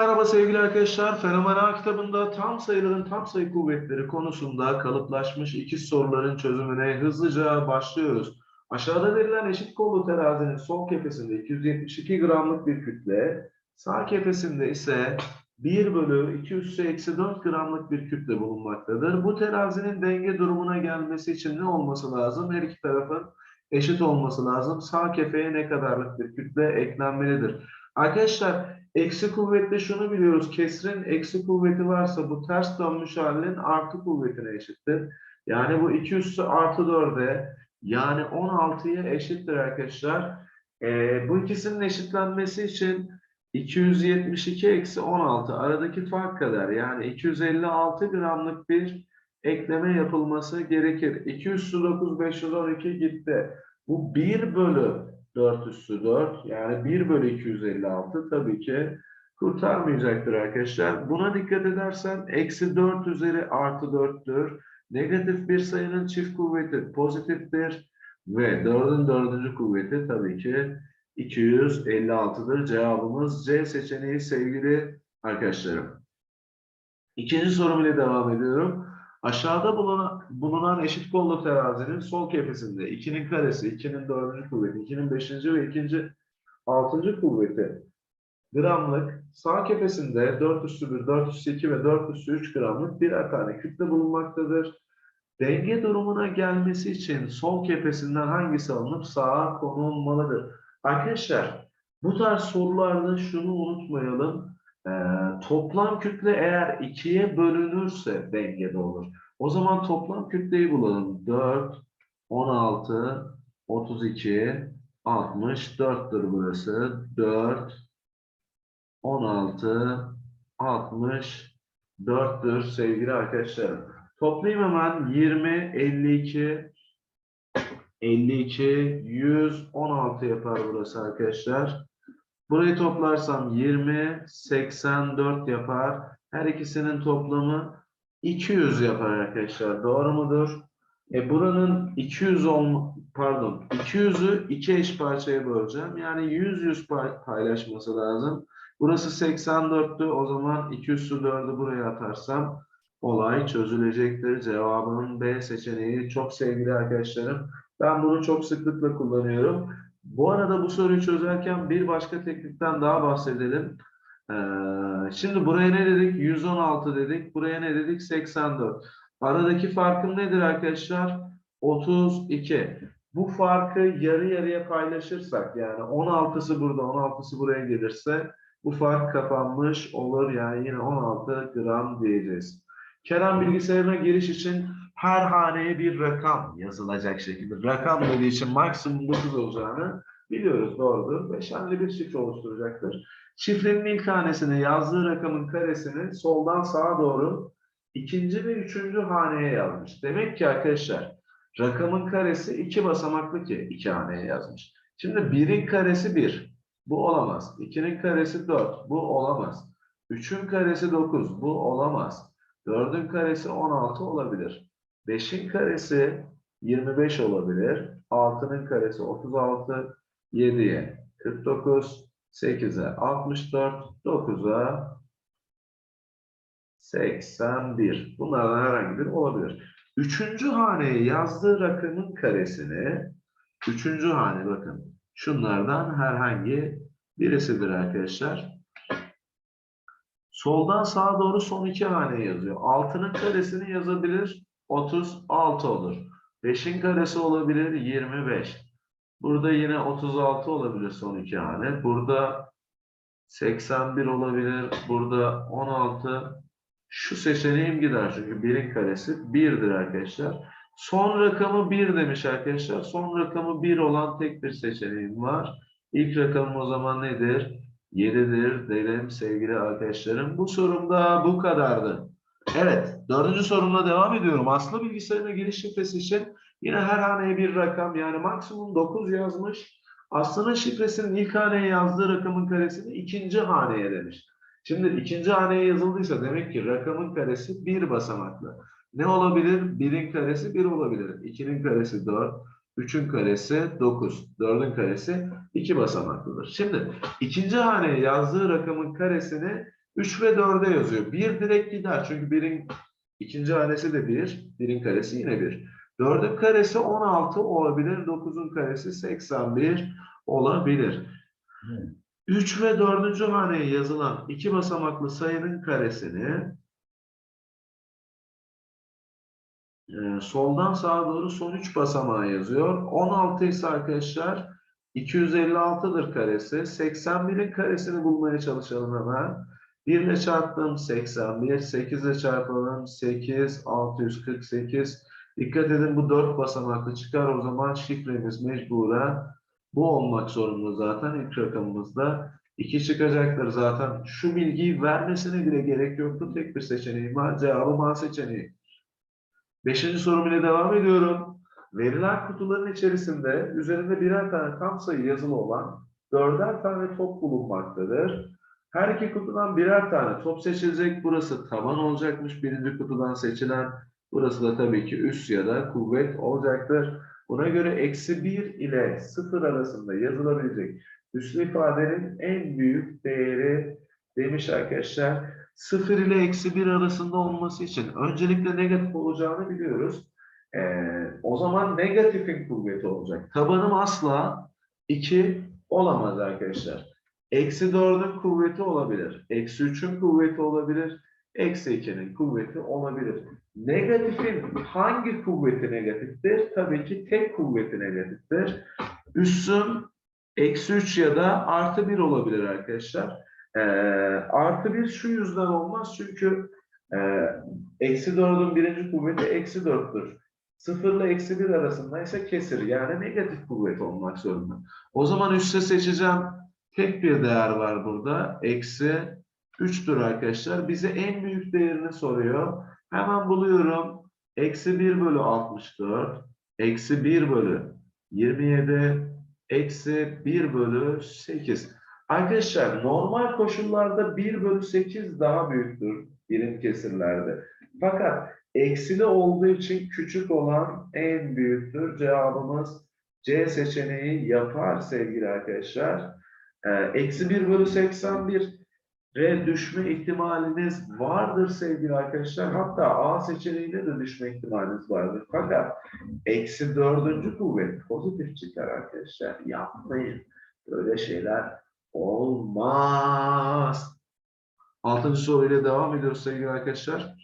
Merhaba sevgili arkadaşlar. Fenomenal kitabında tam sayıların tam sayı kuvvetleri konusunda kalıplaşmış ikiz soruların çözümüne hızlıca başlıyoruz. Aşağıda verilen eşit kollu terazinin sol kefesinde 272 gramlık bir kütle, sağ kefesinde ise 1 bölü 2 üssü eksi 4 gramlık bir kütle bulunmaktadır. Bu terazinin denge durumuna gelmesi için ne olması lazım? Her iki tarafın eşit olması lazım. Sağ kefeye ne kadarlık bir kütle eklenmelidir? Arkadaşlar Eksi kuvvetle şunu biliyoruz. Kesrin eksi kuvveti varsa bu ters dönmüş halinin artı kuvvetine eşittir. Yani bu 2 üssü artı 4'e yani 16'ya eşittir arkadaşlar. Ee, bu ikisinin eşitlenmesi için 272 eksi 16 aradaki fark kadar yani 256 gramlık bir ekleme yapılması gerekir. 2 üssü 9 512 gitti. Bu 1 bölü 4 üssü 4 yani 1 bölü 256 tabii ki kurtarmayacaktır arkadaşlar. Buna dikkat edersen eksi 4 üzeri artı 4'tür. Negatif bir sayının çift kuvveti pozitiftir. Ve 4'ün dördüncü kuvveti tabii ki 256'dır. Cevabımız C seçeneği sevgili arkadaşlarım. İkinci sorum ile devam ediyorum. Aşağıda bulunan, eşit kollu terazinin sol kefesinde 2'nin karesi, 2'nin dördüncü kuvveti, 2'nin beşinci ve 2. altıncı kuvveti gramlık, sağ kefesinde 4 üssü 1, 4 üssü 2 ve 4 üssü 3 gramlık birer tane kütle bulunmaktadır. Denge durumuna gelmesi için sol kefesinden hangisi alınıp sağa konulmalıdır? Arkadaşlar bu tarz sorularda şunu unutmayalım. Ee, toplam kütle eğer ikiye bölünürse dengede olur. O zaman toplam kütleyi bulalım. 4, 16, 32, 64'tür burası. 4, 16, 64'tür sevgili arkadaşlarım. Toplayayım hemen 20, 52, 52, 116 yapar burası arkadaşlar. Burayı toplarsam 20, 84 yapar. Her ikisinin toplamı 200 yapar arkadaşlar. Doğru mudur? E buranın 200 olma, pardon 200'ü iki eş parçaya böleceğim. Yani 100 100 pay- paylaşması lazım. Burası 84'tü. O zaman 200'ü 4'ü buraya atarsam olay çözülecektir. Cevabının B seçeneği. Çok sevgili arkadaşlarım. Ben bunu çok sıklıkla kullanıyorum. Bu arada bu soruyu çözerken bir başka teknikten daha bahsedelim. Ee, şimdi buraya ne dedik? 116 dedik. Buraya ne dedik? 84. Aradaki farkım nedir arkadaşlar? 32. Bu farkı yarı yarıya paylaşırsak yani 16'sı burada 16'sı buraya gelirse bu fark kapanmış olur. Yani yine 16 gram diyeceğiz. Kerem bilgisayarına giriş için her haneye bir rakam yazılacak şekilde. Rakam dediği için maksimum 9 olacağını biliyoruz doğrudur. Beşerli bir şifre oluşturacaktır. Şifrenin ilk hanesini yazdığı rakamın karesini soldan sağa doğru ikinci ve üçüncü haneye yazmış. Demek ki arkadaşlar rakamın karesi iki basamaklı ki iki haneye yazmış. Şimdi birin karesi bir. Bu olamaz. 2'nin karesi 4. Bu olamaz. 3'ün karesi 9. Bu olamaz. 4'ün karesi 16 olabilir. 5'in karesi 25 olabilir. 6'nın karesi 36. 7'ye 49. 8'e 64. 9'a 81. Bunlardan herhangi biri olabilir. Üçüncü haneye yazdığı rakamın karesini üçüncü hane bakın şunlardan herhangi birisidir arkadaşlar. Soldan sağa doğru son iki hane yazıyor. Altının karesini yazabilir. 36 olur. 5'in karesi olabilir. 25. Burada yine 36 olabilir son iki hane. Burada 81 olabilir. Burada 16. Şu seçeneğim gider çünkü 1'in karesi 1'dir arkadaşlar. Son rakamı 1 demiş arkadaşlar. Son rakamı 1 olan tek bir seçeneğim var. İlk rakamım o zaman nedir? 7'dir derim sevgili arkadaşlarım. Bu sorumda bu kadardı. Evet, dördüncü sorumla devam ediyorum. Aslı bilgisayarına giriş şifresi için yine her haneye bir rakam yani maksimum 9 yazmış. Aslı'nın şifresinin ilk haneye yazdığı rakamın karesini ikinci haneye demiş. Şimdi ikinci haneye yazıldıysa demek ki rakamın karesi bir basamaklı. Ne olabilir? 1'in karesi 1 olabilir. 2'nin karesi 4. 3'ün karesi 9. 4'ün karesi 2 basamaklıdır. Şimdi ikinci haneye yazdığı rakamın karesini 3 ve 4'e yazıyor. 1 direkt gider. Çünkü 1'in ikinci hanesi de 1. 1'in karesi yine 1. 4'ün karesi 16 olabilir. 9'un karesi 81 olabilir. 3 ve 4. haneye yazılan iki basamaklı sayının karesini e, soldan sağa doğru son 3 basamağa yazıyor. 16 ise arkadaşlar 256'dır karesi. 81'in karesini bulmaya çalışalım hemen. 1 ile çarptım 81, 8 ile çarpalım 8, 648. Dikkat edin bu 4 basamaklı çıkar o zaman şifremiz mecburen bu olmak zorunda zaten ilk rakamımızda. 2 çıkacaktır zaten. Şu bilgiyi vermesine bile gerek yoktu. Tek bir seçeneğim var. Cevabım A seçeneği. Beşinci sorum ile devam ediyorum. Verilen kutuların içerisinde üzerinde birer tane tam sayı yazılı olan dörder tane top bulunmaktadır. Her iki kutudan birer tane top seçilecek. Burası taban olacakmış. Birinci kutudan seçilen. Burası da tabii ki üst ya da kuvvet olacaktır. Buna göre eksi 1 ile 0 arasında yazılabilecek üslü ifadenin en büyük değeri demiş arkadaşlar. 0 ile eksi 1 arasında olması için öncelikle negatif olacağını biliyoruz. Ee, o zaman negatifin kuvveti olacak. Tabanım asla 2 olamaz arkadaşlar. Eksi 4'ün kuvveti olabilir. Eksi 3'ün kuvveti olabilir. Eksi 2'nin kuvveti olabilir. Negatifin hangi kuvveti negatiftir? Tabii ki tek kuvveti negatiftir. Üssün eksi 3 ya da artı 1 olabilir arkadaşlar. Ee, artı 1 şu yüzden olmaz çünkü e, eksi 4'ün birinci kuvveti eksi 4'tür. 0 ile eksi 1 arasında ise kesir yani negatif kuvvet olmak zorunda. O zaman üste seçeceğim tek bir değer var burada. Eksi 3'tür arkadaşlar. Bize en büyük değerini soruyor. Hemen buluyorum. Eksi 1 bölü 64. Eksi 1 bölü 27. Eksi 1 bölü 8. Arkadaşlar normal koşullarda 1 bölü 8 daha büyüktür birim kesirlerde. Fakat eksili olduğu için küçük olan en büyüktür. Cevabımız C seçeneği yapar sevgili arkadaşlar. Ee, Eksi 1 bölü 81 ve düşme ihtimaliniz vardır sevgili arkadaşlar. Hatta A seçeneğinde de düşme ihtimaliniz vardır. Fakat eksi dördüncü kuvvet pozitif çıkar arkadaşlar. Yapmayın. Böyle şeyler olmaz. Altıncı soruyla devam ediyoruz sevgili arkadaşlar.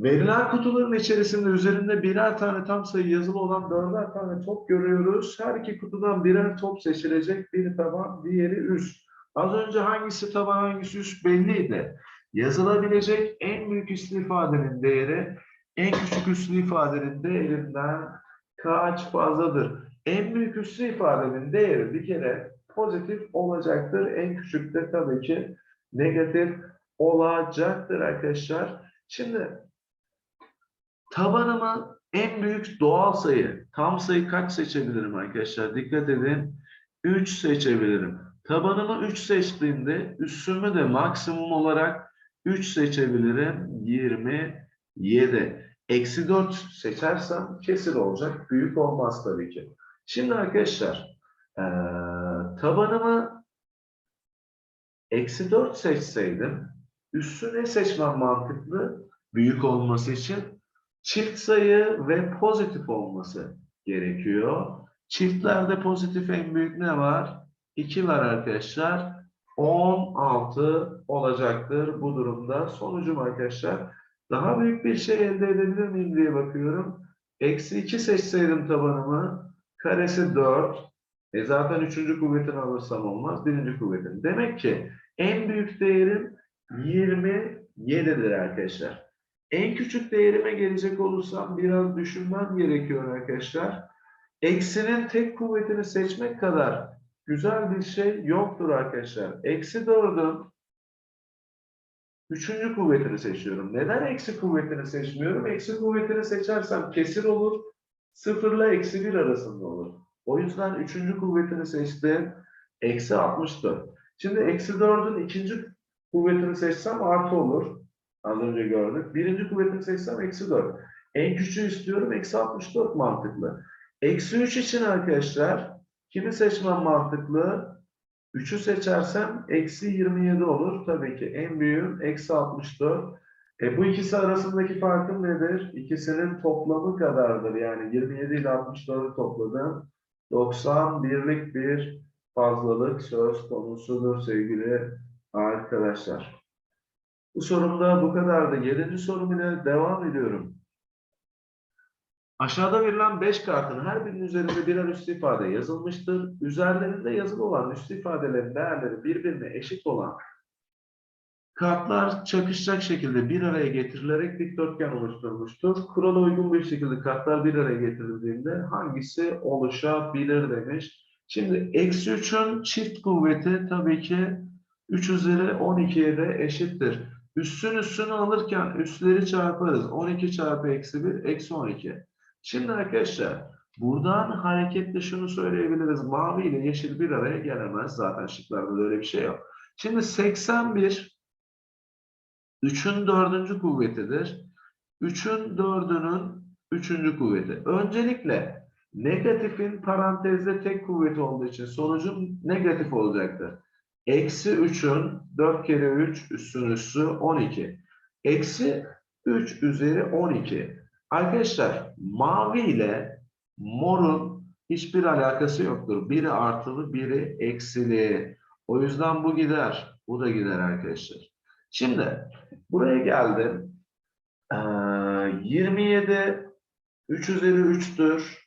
Verilen kutuların içerisinde üzerinde birer tane tam sayı yazılı olan dörder tane top görüyoruz. Her iki kutudan birer top seçilecek. Biri taban, diğeri üst. Az önce hangisi taban, hangisi üst belliydi. Yazılabilecek en büyük üslü ifadenin değeri en küçük üslü ifadenin değerinden kaç fazladır? En büyük üslü ifadenin değeri bir kere pozitif olacaktır. En küçük de tabii ki negatif olacaktır arkadaşlar. Şimdi tabanıma en büyük doğal sayı, tam sayı kaç seçebilirim arkadaşlar? Dikkat edin. 3 seçebilirim. Tabanımı 3 seçtiğimde üssümü de maksimum olarak 3 seçebilirim. 27. Eksi 4 seçersem kesir olacak. Büyük olmaz tabii ki. Şimdi arkadaşlar tabanımı eksi 4 seçseydim üssü ne seçmem mantıklı? Büyük olması için çift sayı ve pozitif olması gerekiyor. Çiftlerde pozitif en büyük ne var? 2 var arkadaşlar. 16 olacaktır bu durumda. Sonucum arkadaşlar. Daha büyük bir şey elde edebilir miyim diye bakıyorum. Eksi 2 seçseydim tabanımı. Karesi 4. E zaten üçüncü kuvvetini alırsam olmaz. Birinci kuvvetin. Demek ki en büyük değerim 27'dir arkadaşlar. En küçük değerime gelecek olursam biraz düşünmem gerekiyor arkadaşlar. Eksinin tek kuvvetini seçmek kadar güzel bir şey yoktur arkadaşlar. Eksi 4'ün üçüncü kuvvetini seçiyorum. Neden eksi kuvvetini seçmiyorum? Eksi kuvvetini seçersem kesir olur. 0 ile eksi 1 arasında olur. O yüzden üçüncü kuvvetini seçtim. Eksi 64. Şimdi eksi 4'ün ikinci kuvvetini seçsem artı olur. Az önce gördük. Birinci kuvvetini seçsem eksi 4. En küçüğü istiyorum. Eksi 64 mantıklı. Eksi 3 için arkadaşlar kimi seçmem mantıklı? 3'ü seçersem eksi 27 olur. Tabii ki en büyüğüm eksi 64. E bu ikisi arasındaki farkım nedir? İkisinin toplamı kadardır. Yani 27 ile 64'ü topladım. 91'lik bir fazlalık söz konusudur sevgili arkadaşlar. Bu sorumda bu kadardı. Yedinci sorum ile devam ediyorum. Aşağıda verilen 5 kartın her birinin üzerinde birer üstü ifade yazılmıştır. Üzerlerinde yazılı olan üstü ifadelerin değerleri birbirine eşit olan kartlar çakışacak şekilde bir araya getirilerek dikdörtgen oluşturmuştur. Kurala uygun bir şekilde kartlar bir araya getirildiğinde hangisi oluşabilir demiş. Şimdi eksi 3'ün çift kuvveti tabii ki 3 üzeri 12'ye de eşittir. Üstün üstünü alırken üstleri çarparız. 12 çarpı eksi 1 eksi 12. Şimdi arkadaşlar buradan hareketle şunu söyleyebiliriz. Mavi ile yeşil bir araya gelemez. Zaten şıklarda da öyle bir şey yok. Şimdi 81 3'ün dördüncü kuvvetidir. 3'ün dördünün üçüncü kuvveti. Öncelikle negatifin parantezde tek kuvveti olduğu için sonucum negatif olacaktır. Eksi 3'ün 4 kere 3 üstün üssü 12. Eksi 3 üzeri 12. Arkadaşlar mavi ile morun hiçbir alakası yoktur. Biri artılı, biri eksili. O yüzden bu gider. Bu da gider arkadaşlar. Şimdi buraya geldim. Ee, 27 3 üzeri 3'tür.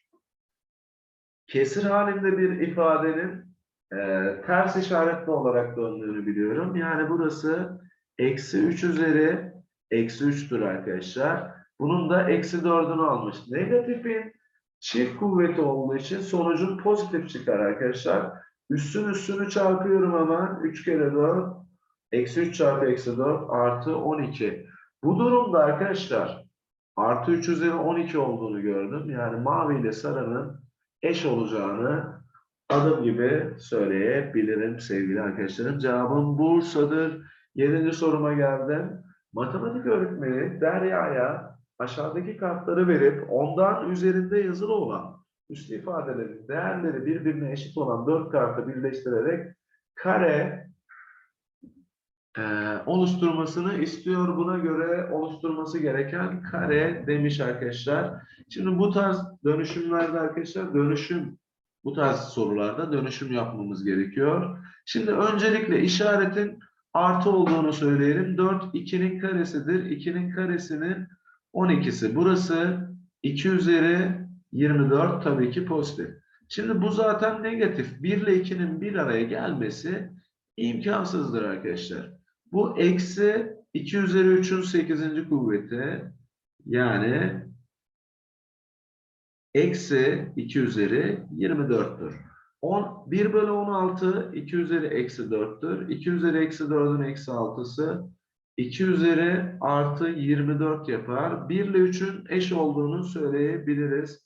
Kesir halinde bir ifadenin e, ters işaretli olarak döndüğünü biliyorum. Yani burası eksi 3 üzeri eksi 3'tür arkadaşlar. Bunun da eksi 4'ünü almış. Negatifin çift kuvveti olduğu için sonucun pozitif çıkar arkadaşlar. Üstün üstünü çarpıyorum hemen. 3 kere 4 eksi 3 çarpı eksi 4 artı 12. Bu durumda arkadaşlar artı 3 üzeri 12 olduğunu gördüm. Yani mavi ile sarının eş olacağını adım gibi söyleyebilirim sevgili arkadaşlarım. Cevabım Bursa'dır. Yedinci soruma geldim. Matematik öğretmeni Derya'ya aşağıdaki kartları verip ondan üzerinde yazılı olan üstü ifadelerin değerleri birbirine eşit olan dört kartı birleştirerek kare e, oluşturmasını istiyor. Buna göre oluşturması gereken kare demiş arkadaşlar. Şimdi bu tarz dönüşümlerde arkadaşlar dönüşüm bu tarz sorularda dönüşüm yapmamız gerekiyor. Şimdi öncelikle işaretin artı olduğunu söyleyelim. 4 2'nin karesidir. 2'nin karesinin 12'si. Burası 2 üzeri 24 tabii ki pozitif. Şimdi bu zaten negatif. 1 ile 2'nin bir araya gelmesi imkansızdır arkadaşlar. Bu eksi 2 üzeri 3'ün 8. kuvveti yani eksi 2 üzeri 24'tür. 10, 1 bölü 16 2 üzeri eksi 4'tür. 2 üzeri eksi 4'ün eksi 6'sı 2 üzeri artı 24 yapar. 1 ile 3'ün eş olduğunu söyleyebiliriz.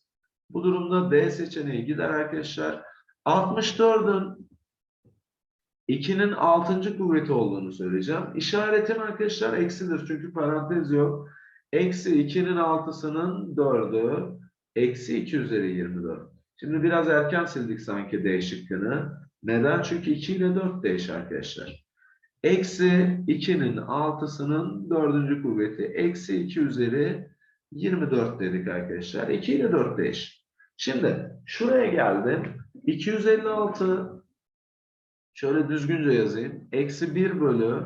Bu durumda D seçeneği gider arkadaşlar. 64'ün 2'nin 6. kuvveti olduğunu söyleyeceğim. İşaretim arkadaşlar eksidir çünkü parantez yok. Eksi 2'nin 6'sının 4'ü. Eksi 2 üzeri 24. Şimdi biraz erken sildik sanki D şıkkını. Neden? Çünkü 2 ile 4 değiş arkadaşlar. Eksi 2'nin 6'sının 4. kuvveti. Eksi 2 üzeri 24 dedik arkadaşlar. 2 ile 4 değiş. Şimdi şuraya geldim. 256 şöyle düzgünce yazayım. Eksi 1 bölü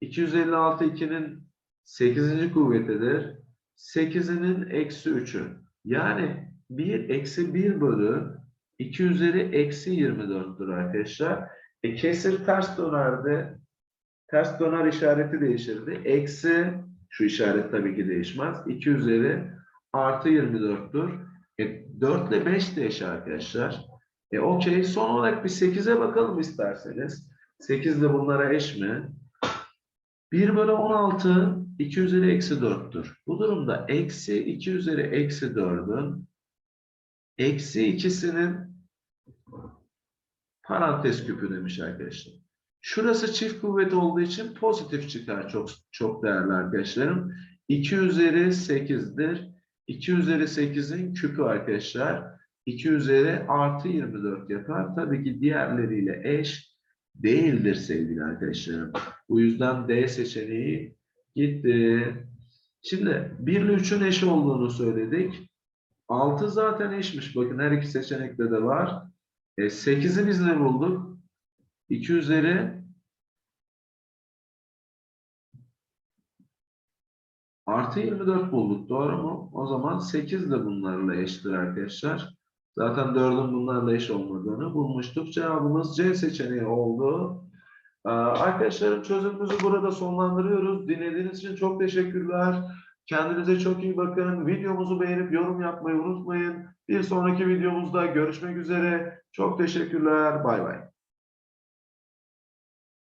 256 2'nin 8. kuvvetidir. 8'inin eksi 3'ü. Yani 1 eksi 1 bölü 2 üzeri eksi 24'tür arkadaşlar. E, kesir ters dönerdi. Ters döner işareti değişirdi. Eksi şu işaret tabii ki değişmez. 2 üzeri artı 24'tür. E, 4 ile 5 de eş arkadaşlar. E okey. Son olarak bir 8'e bakalım isterseniz. 8 de bunlara eş mi? 1 bölü 16 2 üzeri eksi 4'tür. Bu durumda eksi 2 üzeri eksi 4'ün eksi ikisinin parantez küpü demiş arkadaşlar. Şurası çift kuvvet olduğu için pozitif çıkar çok çok değerli arkadaşlarım. 2 üzeri 8'dir. 2 üzeri 8'in küpü arkadaşlar. 2 üzeri artı 24 yapar. Tabii ki diğerleriyle eş değildir sevgili arkadaşlarım. Bu yüzden D seçeneği gitti. Şimdi 1 ile 3'ün eş olduğunu söyledik. 6 zaten eşmiş. Bakın her iki seçenekte de var. E, 8'i biz ne bulduk? 2 üzeri artı 24 bulduk. Doğru mu? O zaman 8 de bunlarla eşittir arkadaşlar. Zaten 4'ün bunlarla eş olmadığını bulmuştuk. Cevabımız C seçeneği oldu. Ee, Arkadaşlarım çözümümüzü burada sonlandırıyoruz. Dinlediğiniz için çok teşekkürler. Kendinize çok iyi bakın. Videomuzu beğenip yorum yapmayı unutmayın. Bir sonraki videomuzda görüşmek üzere. Çok teşekkürler. Bay bay.